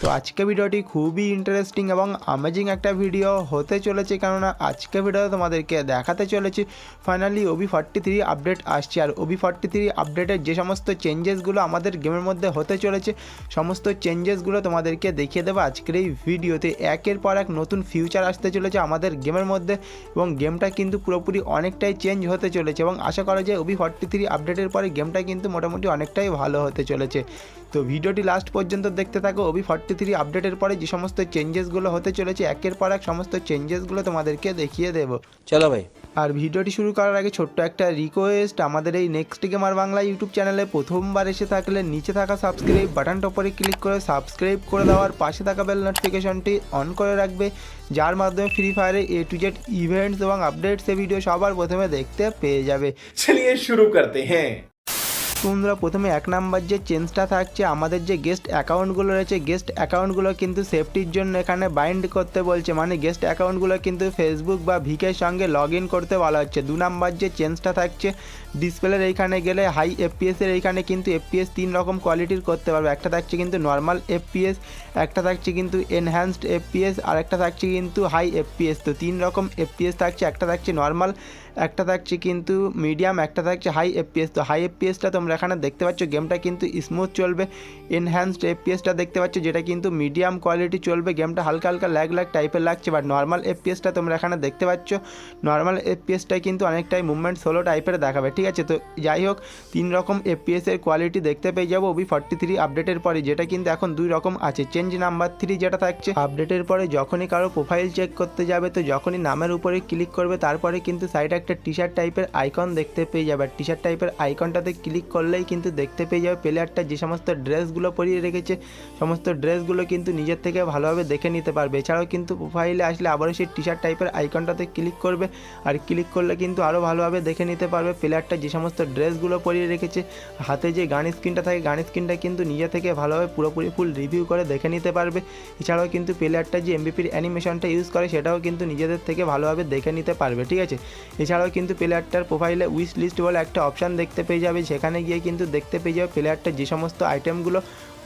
তো আজকে ভিডিওটি খুবই ইন্টারেস্টিং এবং অ্যামেজিং একটা ভিডিও হতে চলেছে কেননা আজকে ভিডিও তোমাদেরকে দেখাতে চলেছি। Finally OB forty three update আসছে আর ওবি ফর্টি থ্রি আপডেটের যে সমস্ত চেঞ্জেসগুলো আমাদের গেমের মধ্যে হতে চলেছে, সমস্ত চেঞ্জেসগুলো তোমাদেরকে দেখিয়ে দেবো আজকের এই ভিডিওতে একের পর এক নতুন ফিউচার আসতে চলেছে আমাদের গেমের মধ্যে এবং গেমটা কিন্তু পুরোপুরি অনেকটাই চেঞ্জ হতে চলেছে এবং আশা করা যায় ওবি ফর্টি থ্রি আপডেটের পরে গেমটা কিন্তু মোটামুটি অনেকটাই ভালো হতে চলেছে। তো ভিডিওটি লাস্ট পর্যন্ত দেখতে থাকো ওবি ফর্টি ফর্টি থ্রি আপডেটের পরে যে সমস্ত চেঞ্জেসগুলো হতে চলেছে একের পর এক সমস্ত চেঞ্জেসগুলো তোমাদেরকে দেখিয়ে দেবো। চলো ভাই। আর ভিডিওটি শুরু করার আগে ছোট্ট একটা রিকোয়েস্ট আমাদের এই নেক্সট গেমার বাংলা ইউটিউব চ্যানেলে প্রথমবার এসে থাকলে নিচে থাকা সাবস্ক্রাইব বাটনটা উপরে ক্লিক করে সাবস্ক্রাইব করে দেওয়ার পাশে থাকা বেল নোটিফিকেশনটি অন করে রাখবে যার মাধ্যমে ফ্রি ফায়ারে এ টু জেড ইভেন্টস এবং আপডেটস এ ভিডিও সবার প্রথমে দেখতে পেয়ে যাবে। চলিয়ে শুরু করতে হ্যাঁ। বন্ধুরা, প্রথমে এক নাম্বার যে চেঞ্জটা থাকছে, আমাদের যে গেস্ট অ্যাকাউন্টগুলো রয়েছে গেস্ট অ্যাকাউন্টগুলো কিন্তু সেফটির জন্য এখানে বাইন্ড করতে বলছে। মানে গেস্ট অ্যাকাউন্টগুলো কিন্তু ফেসবুক বা ভিকের সঙ্গে লগ করতে বলা হচ্ছে। দু নাম্বার যে চেঞ্জটা থাকছে ডিসপ্লের এইখানে গেলে হাই এফপিএসের এইখানে কিন্তু এফপিএস তিন রকম কোয়ালিটির করতে পারবে একটা থাকছে কিন্তু নর্মাল এফপিএস একটা থাকছে কিন্তু এনহ্যান্সড এফপিএস আর একটা থাকছে কিন্তু হাই এফপিএস তো তিন রকম এফপিএস থাকছে একটা থাকছে নর্মাল একটা থাকছে কিন্তু মিডিয়াম একটা থাকছে হাই এফপিএস তো হাই এফপিএসটা তোমরা এখানে দেখতে পাচ্ছ গেমটা কিন্তু স্মুথ চলবে এনহ্যান্সড এফপিএসটা দেখতে পাচ্ছ যেটা কিন্তু মিডিয়াম কোয়ালিটি চলবে গেমটা হালকা হালকা ল্যাগ ল্যাগ টাইপের লাগছে বাট নর্মাল এফপিএসটা তোমরা এখানে দেখতে পাচ্ছ নর্মাল এফপিএসটা কিন্তু অনেকটাই মুভমেন্ট সোলো টাইপের দেখাবে ঠিক আছে, তো যাই হোক, তিন রকম এফপিএস এর কোয়ালিটি দেখতে পেয়ে যাব। ওবি ফর্টি থ্রি আপডেটের পরে যেটা কিন্তু এখন দুই রকম আছে চেঞ্জ নাম্বার থ্রি যেটা থাকছে। আপডেটের পরে যখনই কারও প্রোফাইল চেক করতে যাবে, তো যখনই নামের উপরে ক্লিক করবে, তারপরে কিন্তু সাইডে একটা টি শার্ট টাইপের আইকন দেখতে পেয়ে যাবে। টি শার্ট টাইপের আইকনটাতে ক্লিক করলেই কিন্তু দেখতে পেয়ে যাবে প্লেয়ারটা যে সমস্ত ড্রেসগুলো পরিয়ে রেখেছে, সমস্ত ড্রেসগুলো কিন্তু নিজের থেকে ভালোভাবে দেখে নিতে পারবে। এছাড়াও কিন্তু প্রোফাইলে আসলে আবারও সেই টি শার্ট টাইপের আইকনটাতে ক্লিক করবে, আর ক্লিক করলে কিন্তু আরও ভালোভাবে দেখে নিতে পারবে প্লেয়ারটা যে সমস্ত ড্রেসগুলো পরিয়ে রেখেছে, হাতে যে গান স্ক্রিনটা থাকে, গান স্ক্রিনটা কিন্তু নিজে থেকে ভালোভাবে পুরোপুরি ফুল রিভিউ করে দেখে নিতে পারবে। এছাড়াও কিন্তু প্লেয়ারটা যে এমবিপির অ্যানিমেশনটা ইউজ করে, সেটাও কিন্তু নিজেদের থেকে ভালোভাবে দেখে নিতে পারবে, ঠিক আছে? এছাড়াও কিন্তু প্লেয়ারটার প্রোফাইলে উইশ লিস্ট বলে একটা অপশান দেখতে পেয়ে যাবে সেখানে গিয়ে কিন্তু দেখতে পেয়ে যাবে প্লেয়ারটা যে সমস্ত আইটেমগুলো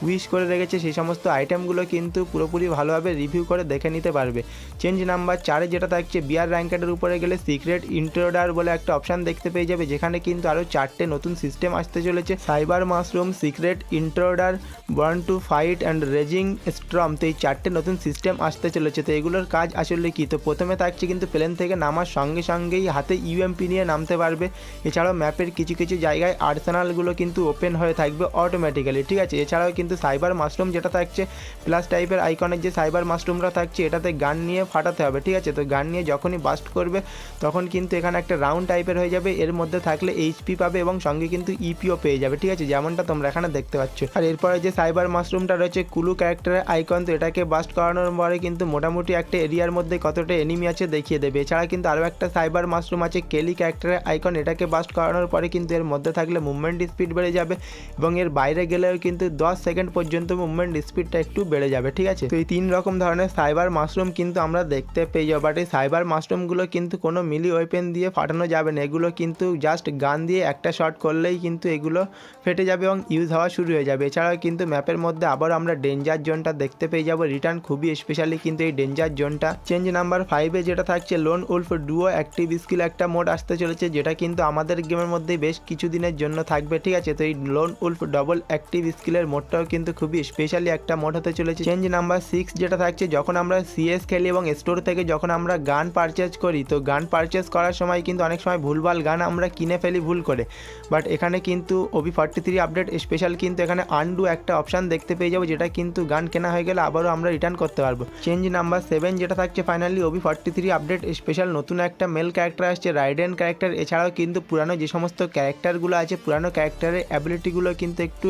উইশ করে রেখেছে, সেই সমস্ত আইটেমগুলো কিন্তু পুরোপুরি ভালোভাবে রিভিউ করে দেখে নিতে পারবে। চেঞ্জ নাম্বার চারে যেটা থাকছে বিয়ার র্যাঙ্কেটের উপরে গেলে সিক্রেট ইন্ট্রোডার বলে একটা অপশান দেখতে পেয়ে যাবে, যেখানে কিন্তু আরও চারটে নতুন সিস্টেম আসতে চলেছে। Cyber mushroom secret intruder born to fight and raging storm তো এই চারটে নতুন সিস্টেম আসতে চলেছে। তো এগুলোর কাজ আসলে কী? তো প্রথমে থাকছে কিন্তু প্লেন থেকে নামার সঙ্গে সঙ্গেই হাতে ইউএমপি নিয়ে নামতে পারবে। এছাড়াও ম্যাপের কিছু কিছু জায়গায় আর্সেনালগুলো কিন্তু ওপেন হয়ে থাকবে অটোমেটিক্যালি ঠিক আছে? এছাড়াও সাইবার মাশরুম যেটা থাকছে প্লাস টাইপের আইকনের যে সাইবার মাশরুমরা থাকছে, এটাতে গান নিয়ে ফাটাতে হবে, ঠিক আছে? তো গান নিয়ে যখনই বাস্ট করবে, তখন কিন্তু এখানে একটা রাউন্ড টাইপের হয়ে যাবে, এর মধ্যে থাকলে এইচপি পাবে এবং সঙ্গে কিন্তু ইপিও পেয়ে যাবে, ঠিক আছে? যেমনটা তোমরা এখানে দেখতে পাচ্ছ। আর এরপরে যে সাইবার মাশরুমটা রয়েছে কুলু ক্যারেক্টারের আইকন তো এটাকে বাস্ট করানোর পরে কিন্তু মোটামুটি একটা এরিয়ার মধ্যে কতটা এনিমি আছে দেখিয়ে দেবে। এছাড়া কিন্তু আরও একটা সাইবার মাশরুম আছে কেলি ক্যারেক্টারের আইকন এটাকে বাস্ট করানোর পরে কিন্তু এর মধ্যে থাকলে মুভমেন্ট স্পিড বেড়ে যাবে এবং এর বাইরে গেলেও কিন্তু দশ পর্যন্ত মুভমেন্ট স্পিডটা একটু বেড়ে যাবে, ঠিক আছে? তো এই তিন রকম ধরনের সাইবার মাশরুম কিন্তু আমরা দেখতে পেয়ে যাব। বাট এই সাইবার মাশরুমগুলো কিন্তু কোনো মিলি ওয়েপেন দিয়ে ফাটানো যাবে না। এগুলো কিন্তু জাস্ট গান দিয়ে একটা শট করলেই কিন্তু এগুলো ফেটে যাবে এবং ইউজ হওয়া শুরু হয়ে যাবে। এছাড়াও কিন্তু ম্যাপের মধ্যে আবার আমরা ডেঞ্জার জোনটা দেখতে পেয়ে যাব। রিটার্ন খুবই স্পেশালি কিন্তু এই ডেঞ্জার জোনটা চেঞ্জ নাম্বার ফাইভে যেটা থাকছে lone wolf duo active skill একটা মোড আসতে চলেছে, যেটা কিন্তু আমাদের গেমের মধ্যে বেশ কিছুদিনের জন্য থাকবে, ঠিক আছে? তো এই লোন উলফ ডবল অ্যাক্টিভ স্কিলের মোডটাও কিন্তু খুবই স্পেশালি একটা মোড হতে চলেছে। চেঞ্জ নাম্বার সিক্স যেটা থাকছে, যখন আমরা সিএস খেলি এবং স্টোর থেকে যখন আমরা গান পারচেজ করি, তো গান পারচেজ করার সময় কিন্তু অনেক সময় ভুলভাল গান আমরা কিনে ফেলি ভুল করে। বাট এখানে কিন্তু OB forty three update special কিন্তু এখানে আনডু একটা অপশান দেখতে পেয়ে যাব, যেটা কিন্তু গান কেনা হয়ে গেলে আবারও আমরা রিটার্ন করতে পারব। চেঞ্জ নাম্বার সেভেন যেটা থাকছে finally OB forty three update special নতুন একটা মেল ক্যারেক্টার আসছে রাইডেন ক্যারেক্টার এছাড়াও কিন্তু পুরানো যে সমস্ত ক্যারেক্টারগুলো আছে, পুরানো ক্যারেক্টারের অ্যাবিলিটিগুলো কিন্তু একটু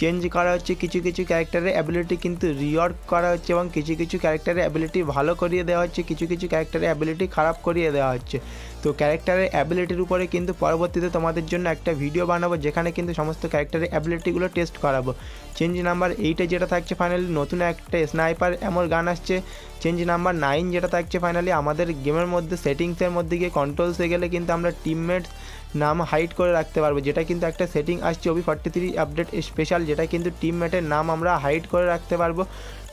চেঞ্জ করা হচ্ছে, কিছু কিছু ক্যারেক্টারের অ্যাবিলিটি কিন্তু রিওয়ার্ক করা হচ্ছে এবং কিছু কিছু ক্যারেক্টারের অ্যাবিলিটি ভালো করিয়ে দেওয়া হচ্ছে, কিছু কিছু ক্যারেক্টারের অ্যাবিলিটি খারাপ করিয়ে দেওয়া হচ্ছে। তো ক্যারেক্টারের অ্যাবিলিটির উপরে কিন্তু পরবর্তীতে তোমাদের জন্য একটা ভিডিও বানাবো, যেখানে কিন্তু সমস্ত ক্যারেক্টারের অ্যাবিলিটিগুলো টেস্ট করাবো। চেঞ্জ নাম্বার এইটে যেটা থাকছে ফাইনালি নতুন একটা স্নাইপার এমন গান আসছে। চেঞ্জ নাম্বার নাইন যেটা থাকছে ফাইনালি আমাদের গেমের মধ্যে সেটিংসের মধ্যে গিয়ে কন্ট্রোলসে গেলে কিন্তু আমরা টিমমেটস নাম হাইড করে রাখতে পারব, যেটা কিন্তু একটা সেটিং আসছে OB forty three update special যেটা কিন্তু টিম ম্যাটের নাম আমরা হাইড করে রাখতে পারব।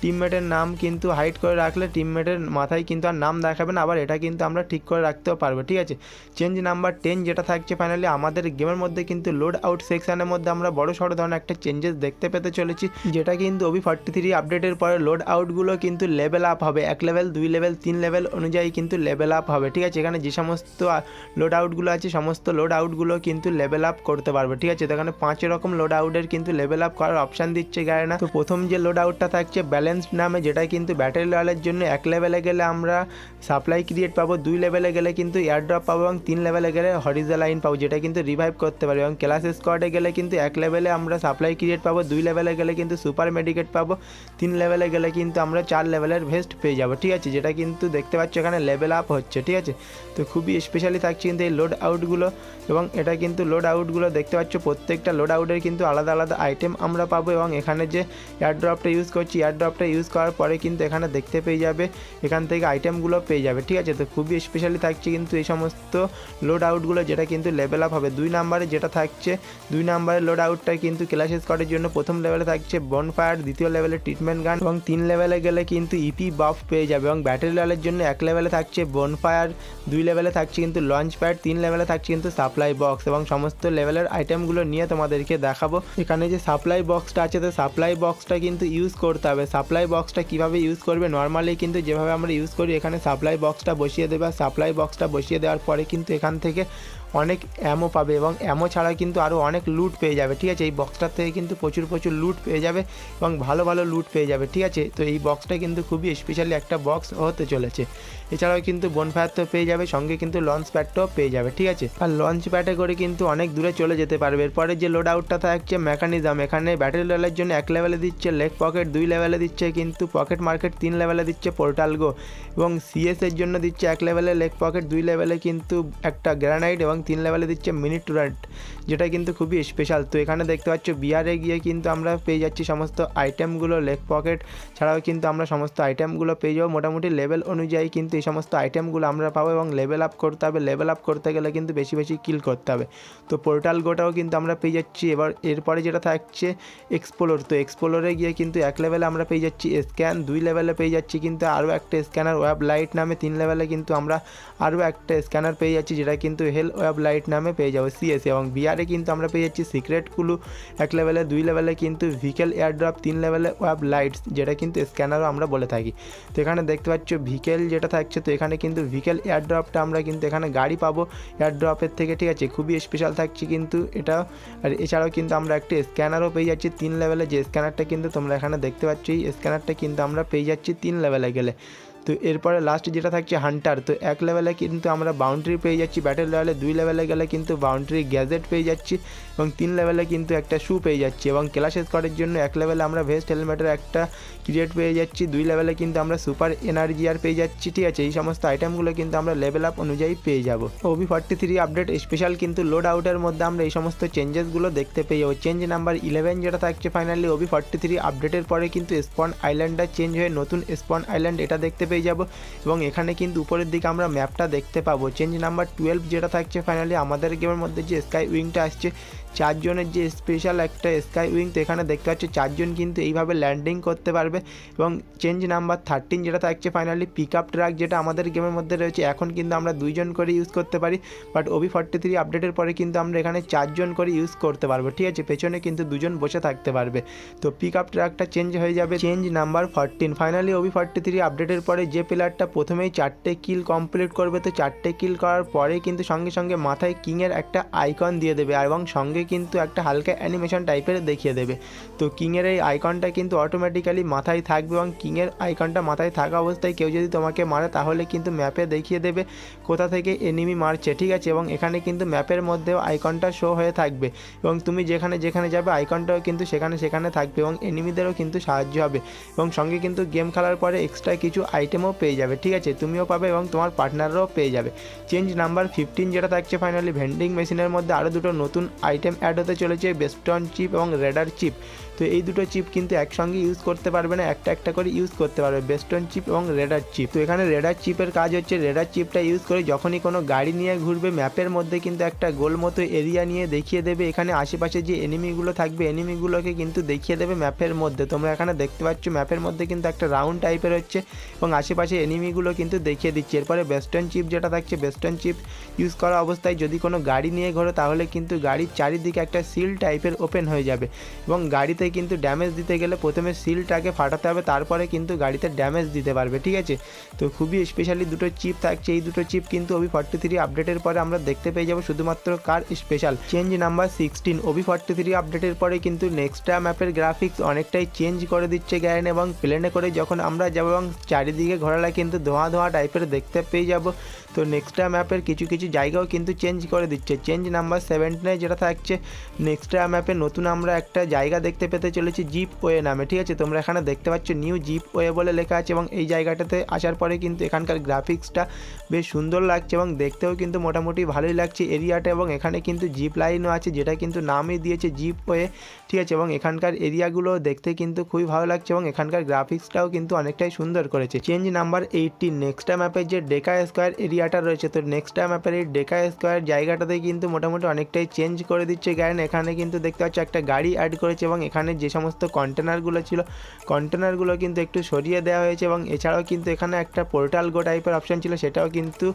টিমমেটের নাম কিন্তু হাইড করে রাখলে টিমমেটের মাথায় কিন্তু আর নাম দেখাবে না, আবার এটা কিন্তু আমরা ঠিক করে রাখতেও পারব, ঠিক আছে? চেঞ্জ নাম্বার টেন যেটা থাকছে ফাইনালি আমাদের গেমের মধ্যে কিন্তু লোড আউট সেকশানের মধ্যে আমরা বড় সড়ো ধরনের একটা চেঞ্জেস দেখতে পেতে চলেছি, যেটা কিন্তু ওবি ফর্টি থ্রি আপডেটের পরে লোড আউটগুলো কিন্তু লেভেল আপ হবে, এক লেভেল দুই লেভেল তিন লেভেল অনুযায়ী কিন্তু লেভেল আপ হবে, ঠিক আছে? এখানে যে সমস্ত লোড আউটগুলো আছে, সমস্ত লোড আউটগুলো কিন্তু লেভেল আপ করতে পারবে, ঠিক আছে? তো এখানে পাঁচ রকম লোড আউটের কিন্তু লেভেল আপ করার অপশান দিচ্ছে গায়ে না তো প্রথম যে লোড আউটটা থাকছে ব্যালেন্স নামে যেটা কিন্তু ব্যাটারি রয়্যালের জন্য এক লেভেলে গেলে আমরা সাপ্লাই ক্রিয়েট পাবো, দুই লেভেলে গেলে কিন্তু এয়ারড্রপ পাবো এবং তিন লেভেলে গেলে হরিজা লাইন পাবো যেটা কিন্তু রিভাইভ করতে পারি এবং ক্লাস স্কোয়াডে গেলে কিন্তু এক লেভেলে আমরা সাপ্লাই ক্রিয়েট পাবো, দুই লেভেলে গেলে কিন্তু সুপার মেডিকেট পাবো, তিন লেভেলে গেলে কিন্তু আমরা চার লেভেলের ভেস্ট পেয়ে যাব, ঠিক আছে? যেটা কিন্তু দেখতে পাচ্ছ এখানে লেভেল আপ হচ্ছে, ঠিক আছে? তো খুবই স্পেশালি থাকছে কিন্তু এই লোড আউটগুলো এবং এটা কিন্তু লোড আউটগুলো দেখতে পাচ্ছ, প্রত্যেকটা লোড আউটের কিন্তু আলাদা আলাদা আইটেম আমরা পাবো এবং এখানে যে এয়ারড্রপটা ইউজ করছি এয়ারড্রপটা ইউজ করার পরে কিন্তু এখানে দেখতে পেয়ে যাবে, এখান থেকে আইটেমগুলো পেয়ে যাবে, ঠিক আছে? তো খুবই স্পেশালি থাকছে কিন্তু এই সমস্ত লোড আউটগুলো যেটা কিন্তু লেভেল আপ হবে। দুই নাম্বারে যেটা থাকছে, দুই নাম্বারের লোড আউটটা কিন্তু ক্লাস স্কটের জন্য প্রথম লেভেলে থাকছে বন ফায়ার দ্বিতীয় লেভেলে ট্রিটমেন্ট গান এবং তিন লেভেলে গেলে কিন্তু ইপি বাফ পেয়ে যাবে এবং ব্যাটারি লেভেলের জন্য এক লেভেলে থাকছে বন ফায়ার দুই লেভেলে থাকছে কিন্তু লঞ্চ প্যাড তিন লেভেলে থাকছে কিন্তু সাপ্লাই বক্স এবং সমস্ত লেভেলের আইটেমগুলো নিয়ে তোমাদেরকে দেখাবো। এখানে যে সাপ্লাই বক্সটা আছে, তো সাপ্লাই বক্সটা কিন্তু ইউজ করতে হবে। সাপ্লাই বক্সটা কীভাবে ইউজ করবে? নর্মালি কিন্তু যেভাবে আমরা ইউজ করি, এখানে সাপ্লাই বক্সটা বসিয়ে দেবে। সাপ্লাই বক্সটা বসিয়ে দেওয়ার পরে কিন্তু এখান থেকে অনেক অ্যামো পাবে এবং অ্যামো ছাড়া কিন্তু আরও অনেক লুট পেয়ে যাবে, ঠিক আছে? এই বক্সটার থেকে কিন্তু প্রচুর প্রচুর লুট পেয়ে যাবে এবং ভালো ভালো লুট পেয়ে যাবে, ঠিক আছে? তো এই বক্সটা কিন্তু খুবই স্পেশালি একটা বক্স হতে চলেছে। এছাড়াও কিন্তু বনফায়ার তো পেয়ে যাবে, সঙ্গে কিন্তু লঞ্চ প্যাডটাও পেয়ে যাবে, ঠিক আছে? আর লঞ্চ প্যাডে করে কিন্তু অনেক দূরে চলে যেতে পারবে। এরপরে যে লোড আউটটা থাকছে মেকানিজম এখানে ব্যাটারি লেভেলের জন্য এক লেভেলে দিচ্ছে লেগ পকেট দুই লেভেলে দিচ্ছে, কিন্তু পকেট মার্কেট তিন লেভেলে দিচ্ছে পোর্টাল গো এবং সিএস এর জন্য দিচ্ছে এক লেভেলে লেগ পকেট দুই লেভেলে কিন্তু একটা গ্রানাইট এবং তিন লেভেলে দিচ্ছে মিনি টুরান্ট যেটা কিন্তু খুবই স্পেশাল তো এখানে দেখতে পাচ্ছ বিয়ারে গিয়ে কিন্তু আমরা পেয়ে যাচ্ছি সমস্ত আইটেমগুলো লেগ পকেট ছাড়াও কিন্তু আমরা সমস্ত আইটেমগুলো পেয়ে যাব। মোটামুটি লেভেল অনুযায়ী কিন্তু এই সমস্ত আইটেমগুলো আমরা পাবো এবং লেভেল আপ করতে হবে। লেভেল আপ করতে গেলে কিন্তু বেশি বেশি কিল করতে হবে। তো পোর্টাল গোটাও কিন্তু আমরা পেয়ে যাচ্ছি। এবার এরপরে যেটা থাকছে এক্সপ্লোর তো এক্সপ্লোরে গিয়ে কিন্তু এক লেভেলে আমরা পেয়ে যাচ্ছি স্ক্যান দুই লেভেলে পেয়ে যাচ্ছি কিন্তু আরও একটা স্ক্যানার ওয়েব লাইট নামে তিন লেভেলে কিন্তু আমরা আরও একটা স্ক্যানার পেয়ে যাচ্ছি, যেটা কিন্তু হেল ওয়েব লাইট নামে পেয়ে যাব সিএস এবং বিআরে কিন্তু আমরা পেয়ে যাচ্ছি সিক্রেট কুলু এক লেভেলে দুই লেভেলে কিন্তু ভিকেল এয়ারড্রপ তিন লেভেলে ওয়েব লাইটস যেটা কিন্তু স্ক্যানারও আমরা বলে থাকি। তো এখানে দেখতে পাচ্ছ ভিকেল যেটা থাকছে, তো এখানে কিন্তু ভিকেল এয়ারড্রপটা আমরা কিন্তু এখানে গাড়ি পাবো। এয়ারড্রপের থেকে ঠিক আছে, খুবই স্পেশাল থাকছে কিন্তু এটা। আর এছাড়াও কিন্তু আমরা একটি স্ক্যানারও পেয়ে যাচ্ছি তিন লেভেলে যে স্ক্যানারটা কিন্তু তোমরা এখানে দেখতে পাচ্ছ, এই স্ক্যানারটা কিন্তু আমরা পেয়ে যাচ্ছি তিন লেভেলে গেলে। তো এরপরে লাস্ট যেটা থাকছে হান্টার তো এক লেভেলে কিন্তু আমরা বাউন্ডারি পেয়ে যাচ্ছি ব্যাটেল লেভেলে দুই লেভেলে গেলে কিন্তু বাউন্ডারি গ্যাজেট পেয়ে যাচ্ছি এবং তিন লেভেলে কিন্তু একটা শু পেয়ে যাচ্ছি এবং ক্লাস স্কোয়াডের জন্য এক লেভেলে আমরা ভেস্ট হেলমেটের একটা ক্রিয়েট পেয়ে যাচ্ছি, দুই লেভেলে কিন্তু আমরা সুপার এনার্জি আর পেয়ে যাচ্ছি, ঠিক আছে? এই সমস্ত আইটেমগুলো কিন্তু আমরা লেভেল আপ অনুযায়ী পেয়ে যাব। OB forty three update special কিন্তু লোড আউটের মধ্যে আমরা এই সমস্ত চেঞ্জেসগুলো দেখতে পেয়ে যাব। চেঞ্জ নাম্বার ইলেভেন যেটা থাকছে ফাইনালি ওবি ফর্টি থ্রি আপডেটের পরে কিন্তু স্পন আইল্যান্ডটা চেঞ্জ হয়ে নতুন স্পন আইল্যান্ড এটা দেখতে পেয়ে যাব। এবং এখানে কিন্তু উপরের দিকে আমরা ম্যাপটা দেখতে পাবো। চেঞ্জ নাম্বার টুয়েলভ যেটা থাকছে ফাইনালি আমাদের গেমের মধ্যে যে স্কাই উইংটা আসছে, চারজনের যে স্পেশাল একটা স্কাই উইং তো এখানে দেখতে পাচ্ছি চারজন কিন্তু এইভাবে ল্যান্ডিং করতে পারবে। এবং চেঞ্জ নাম্বার থার্টিন যেটা থাকছে ফাইনালি পিক আপ ট্রাক যেটা আমাদের গেমের মধ্যে রয়েছে, এখন কিন্তু আমরা দুইজন করে ইউজ করতে পারি। বাট ওবি ফর্টি থ্রি আপডেটের পরে কিন্তু আমরা এখানে চারজন করে ইউজ করতে পারব। ঠিক আছে, পেছনে কিন্তু দুজন বসে থাকতে পারবে। তো পিক আপ ট্রাকটা চেঞ্জ হয়ে যাবে change number fourteen finally OB forty three আপডেটের পরে পরে যে প্লেয়ারটা প্রথমেই চারটে কিল কমপ্লিট করবে, তো চারটে কিল করার পরে কিন্তু সঙ্গে সঙ্গে মাথায় কিংয়ের একটা আইকন দিয়ে দেবে এবং সঙ্গে কিন্তু একটা হালকা অ্যানিমেশন টাইপের দেখিয়ে দেবে। তো কিংয়ের এই আইকনটা কিন্তু অটোমেটিক্যালি মাথায় থাকবে এবং কিংয়ের আইকনটা মাথায় থাকা অবস্থায় কেউ যদি তোমাকে মারে, তাহলে কিন্তু ম্যাপে দেখিয়ে দেবে কোথা থেকে এনিমি মারছে, ঠিক আছে? এবং এখানে কিন্তু ম্যাপের মধ্যেও আইকনটা শো হয়ে থাকবে এবং তুমি যেখানে যেখানে যাবে আইকনটাও কিন্তু সেখানে সেখানে থাকবে এবং এনিমিদেরও কিন্তু সাহায্য হবে। এবং সঙ্গে কিন্তু গেম খেলার পরে এক্সট্রা কিছু আইটেমও পেয়ে যাবে, ঠিক আছে? তুমিও পাবে এবং তোমার পার্টনাররাও পেয়ে যাবে। চেঞ্জ নাম্বার ফিফটিন যেটা থাকছে ফাইনালি ভেন্ডিং মেশিনের মধ্যে আরও দুটো নতুন আইটেম অ্যাড হতে চলেছে বেস্টন চিপ এবং রেডার চিপ তো এই দুটো চিপ কিন্তু একসঙ্গে ইউজ করতে পারবে না, একটা একটা করে ইউজ করতে পারবে। বেস্টন চিপ এবং রেডার চিপ তো এখানে রেডার চিপের কাজ হচ্ছে রেডার চিপটা ইউজ করে যখনই কোনো গাড়ি নিয়ে ঘুরবে ম্যাপের মধ্যে কিন্তু একটা গোল মতো এরিয়া নিয়ে দেখিয়ে দেবে। এখানে আশেপাশে যে এনিমিগুলো থাকবে এনিমিগুলোকে কিন্তু দেখিয়ে দেবে ম্যাপের মধ্যে। তোমরা এখানে দেখতে পাচ্ছ ম্যাপের মধ্যে কিন্তু একটা রাউন্ড টাইপের হচ্ছে এবং আশেপাশে এনিমিগুলো কিন্তু দেখিয়ে দিচ্ছে। এরপরে বেস্টন চিপ যেটা থাকছে বেস্টন চিপ ইউজ করা অবস্থায় যদি কোনো গাড়ি নিয়ে ঘোরো, তাহলে কিন্তু গাড়ির চারিদিকে একটা সিল টাইপের ওপেন হয়ে যাবে এবং গাড়িতে কিন্তু ড্যামেজ দিতে গেলে প্রথমে সিলটাকে ফাটাতে হবে, তারপরে কিন্তু গাড়িতে ড্যামেজ দিতে পারবে, ঠিক আছে? তো খুবই স্পেশালি দুটো চিপ থাকছে, এই দুটো চিপ কিন্তু ওবি ফর্টি থ্রি আপডেটের পরে আমরা দেখতে পেয়ে যাব শুধুমাত্র car special change number sixteen OB forty three আপডেটের পরে কিন্তু নেক্সটটা ম্যাপের গ্রাফিক্স অনেকটাই চেঞ্জ করে দিচ্ছে গ্যারেন এবং প্লেনে করে যখন আমরা যাব এবং চারিদিকে ঘোরালে কিন্তু ধোঁয়া ধোঁয়া টাইপের দেখতে পেয়ে যাব। তো নেক্সটটা ম্যাপের কিছু কিছু জায়গাও কিন্তু চেঞ্জ করে দিচ্ছে। চেঞ্জ নাম্বার সেভেন্টিনে যেটা থাকছে নেক্সটটা ম্যাপে নতুন আমরা একটা জায়গা দেখতে পেতে চলেছি জিপ ওয়ে নামে, ঠিক আছে? তোমরা এখানে দেখতে পাচ্ছ নিউ জিপ ওয়ে বলে লেখা আছে এবং এই জায়গাটাতে আসার পরে কিন্তু এখানকার গ্রাফিক্সটা বেশ সুন্দর লাগছে এবং দেখতেও কিন্তু মোটামুটি ভালোই লাগছে এরিয়াটা এবং এখানে কিন্তু জিপ লাইনও আছে, যেটা কিন্তু নামই দিয়েছে জিপ ওয়ে ঠিক আছে? এবং এখানকার এরিয়াগুলো দেখতে কিন্তু খুবই ভালো লাগছে এবং এখানকার গ্রাফিক্সটাও কিন্তু অনেকটাই সুন্দর করেছে। চেঞ্জ নাম্বার এইটিন নেক্সটটা ম্যাপের যে ডেকা স্কোয়ার এরিয়াটা রয়েছে, তো নেক্সটটা ম্যাপের এই ডেকা স্কোয়ার জায়গাটাতে কিন্তু মোটামুটি অনেকটাই চেঞ্জ করে দিচ্ছে। কারণ এখানে কিন্তু দেখতে পাচ্ছ একটা গাড়ি অ্যাড করেছে এবং এখানে যে সমস্ত কন্টেনারগুলো ছিল কন্টেনারগুলো কিন্তু একটু সরিয়ে দেওয়া হয়েছে এবং এছাড়াও কিন্তু এখানে একটা পোর্টাল গো টাইপের অপশান ছিল, সেটাও কিন্তু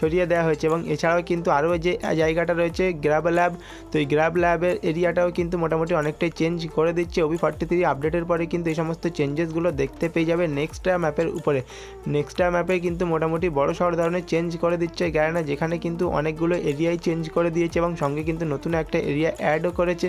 সরিয়ে দেওয়া হয়েছে এবং এছাড়াও কিন্তু আরও যে জায়গাটা রয়েছে গ্র্যাব ল্যাব তো এই গ্র্যাব ল্যাবের এরিয়াটাও কিন্তু মোটামুটি অনেকটাই চেঞ্জ করে দিচ্ছে। ওবি ফর্টি থ্রি আপডেটের পরে কিন্তু এই সমস্ত চেঞ্জেসগুলো দেখতে পেয়ে যাবে নেক্সটটা ম্যাপের উপরে। নেক্সটটা ম্যাপে কিন্তু মোটামুটি বড় সড় ধরনের চেঞ্জ করে দিচ্ছে গ্যারানা যেখানে কিন্তু অনেকগুলো এরিয়াই চেঞ্জ করে দিয়েছে এবং সঙ্গে কিন্তু নতুন একটা এরিয়া অ্যাডও করেছে।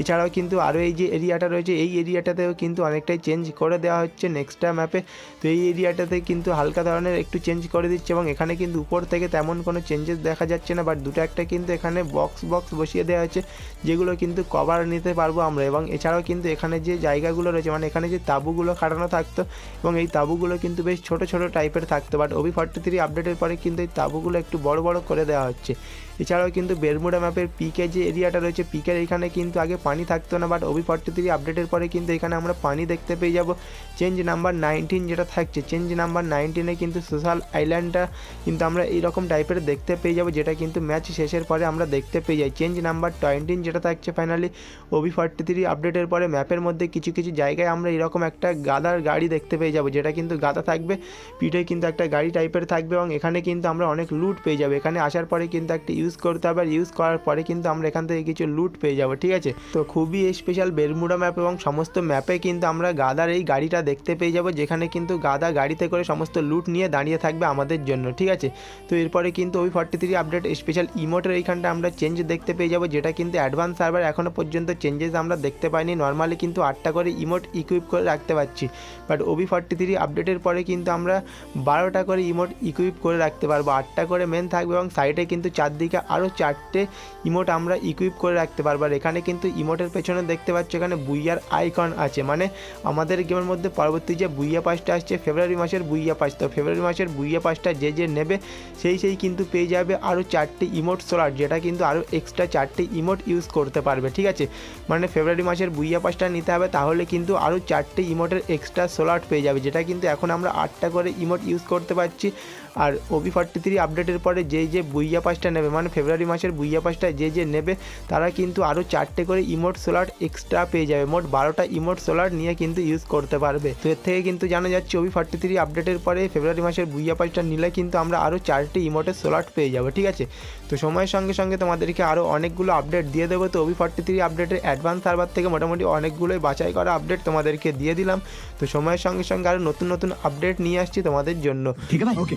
এছাড়াও কিন্তু আরও এই যে এরিয়াটা রয়েছে, এই এরিয়াটাতেও কিন্তু অনেকটাই চেঞ্জ করে দেওয়া হচ্ছে নেক্সটটা ম্যাপে তো এই এরিয়াটাতে কিন্তু হালকা ধরনের একটু চেঞ্জ করে দিচ্ছে এবং এখানে কিন্তু উপর থেকে তেমন কোনো চেঞ্জেস দেখা যাচ্ছে না বাট দুটো একটা কিন্তু এখানে বক্স বক্স বসিয়ে দেওয়া হচ্ছে যেগুলো কিন্তু কভার নিতে পারব আমরা। এবং এছাড়াও কিন্তু এখানে যে জায়গাগুলো রয়েছে মানে এখানে যে তাঁবুগুলো খাটানো থাকতো, এবং এই তাঁবুগুলো কিন্তু বেশ ছোট ছোট টাইপের থাকতো। বাট ওবি ফর্টি থ্রি আপডেটের পরে কিন্তু এই তাঁবুগুলো একটু বড় বড় করে দেওয়া হচ্ছে। এছাড়াও কিন্তু বেরমুডা ম্যাপের পিকে যে এরিয়াটা রয়েছে পিকের এখানে কিন্তু আগে পানি থাকতো না বাট ওবি ফর্টি থ্রি আপডেটের পরে কিন্তু এখানে আমরা পানি দেখতে পেয়ে যাব। চেঞ্জ নাম্বার নাইনটিন যেটা থাকছে চেঞ্জ নাম্বার নাইনটিনে কিন্তু সোশ্যাল আইল্যান্ডটা কিন্তু আমরা এইরকম টাইপের দেখতে পেয়ে যাব, যেটা কিন্তু ম্যাচ শেষের পরে আমরা দেখতে পেয়ে যাই। চেঞ্জ নাম্বার টোয়েন্টিন যেটা থাকছে ফাইনালি ওবি ফর্টি থ্রি আপডেটের পরে ম্যাপের মধ্যে কিছু কিছু জায়গায় আমরা এরকম একটা গাদার গাড়ি দেখতে পেয়ে যাব, যেটা কিন্তু গাদা থাকবে, পিঠে কিন্তু একটা গাড়ি টাইপের থাকবে, এবং এখানে কিন্তু আমরা অনেক লুট পেয়ে যাব। এখানে আসার পরে কিন্তু একটা ইউজ করতে হবে, আর ইউজ করার পরে কিন্তু আমরা এখান থেকে কিছু লুট পেয়ে যাব, ঠিক আছে? তো খুবই স্পেশাল বেরমুডা ম্যাপ এবং সমস্ত ম্যাপে কিন্তু আমরা গাদার এই গাড়িটা দেখতে পেয়ে যাব, যেখানে কিন্তু গাদা গাড়িতে করে সমস্ত লুট নিয়ে দাঁড়িয়ে থাকবে আমাদের জন্য, ঠিক আছে? তো এরপরে কিন্তু ওই ফর্টি থ্রি আপডেট স্পেশাল ইমোটের এইখানটা আমরা চেঞ্জ দেখতে পেয়ে যাব, যেটা কিন্তু অ্যাডভান্স সার্ভার এখনও পর্যন্ত চেঞ্জেস আমরা দেখতে পাইনি নর্মালি কিন্তু আটটা করে ইমোট ইকুইপ করে রাখতে পারছি বাট ওবি ফর্টি থ্রি আপডেটের পরে কিন্তু আমরা বারোটা করে ইমোট ইকুইপ করে রাখতে পারব, আটটা করে মেন থাকবে এবং সাইডে কিন্তু চারদিকে আরও চারটে ইমোট আমরা ইকুইপ করে রাখতে পারব। আর এখানে কিন্তু ইমোটের পেছনে দেখতে পাচ্ছ এখানে বুইয়ার আইকন আছে। মানে আমাদের গেমের মধ্যে পরবর্তী যে বুইয়া পাসটা আসছে, ফেব্রুয়ারি মাসের বুইয়া পাস তো ফেব্রুয়ারি মাসের বুইয়া পাসটা যে যে নেবে, সেই সেই কিন্তু পেয়ে যাবে আরও চারটে ইমোট সোলার যেটা কিন্তু আরও এক্সট্রা চারটে ইমোট ইউজ করতে পারবে। ঠিক আছে? মানে ফেব্রুয়ারি মাসের বুইয়া পাসটা নিতে হবে, তাহলে কিন্তু আরও চারটে ইমোটের এক্সট্রা সোলার পেয়ে যাবে, যেটা কিন্তু এখন আমরা আটটা করে ইমোট ইউজ করতে পারছি। আর ওবি ফর্টি থ্রি আপডেটের পরে যেই যে বুইয়া পাসটা নেবে মানে ফেব্রুয়ারি মাসের বুইয়া পাসটা যে যে নেবে, তারা কিন্তু আরও চারটে করে ইমোট সোলার এক্সট্রা পেয়ে যাবে। মোট বারোটা ইমোট সোলার নিয়ে কিন্তু ইউজ করতে পারবে। তো এর থেকে কিন্তু জানা যাচ্ছে ওবি ফর্টি থ্রি আপডেটের পরে ফেব্রুয়ারি মাসের বুইয়া পাসটা নিলে কিন্তু আমরা আরও চারটি ইমোটের সোলার পেয়ে যাব, ঠিক আছে? তো সময়ের সঙ্গে সঙ্গে তোমাদেরকে আরও অনেকগুলো আপডেট দিয়ে দেবো। তো ওবি ফর্টি থ্রি আপডেটের অ্যাডভান্স সার্ভার থেকে মোটামুটি অনেকগুলোই বাছাই করা আপডেট তোমাদেরকে দিয়ে দিলাম। তো সময়ের সঙ্গে সঙ্গে আরও নতুন নতুন আপডেট নিয়ে আসছি তোমাদের জন্য। ঠিক আছে ওকে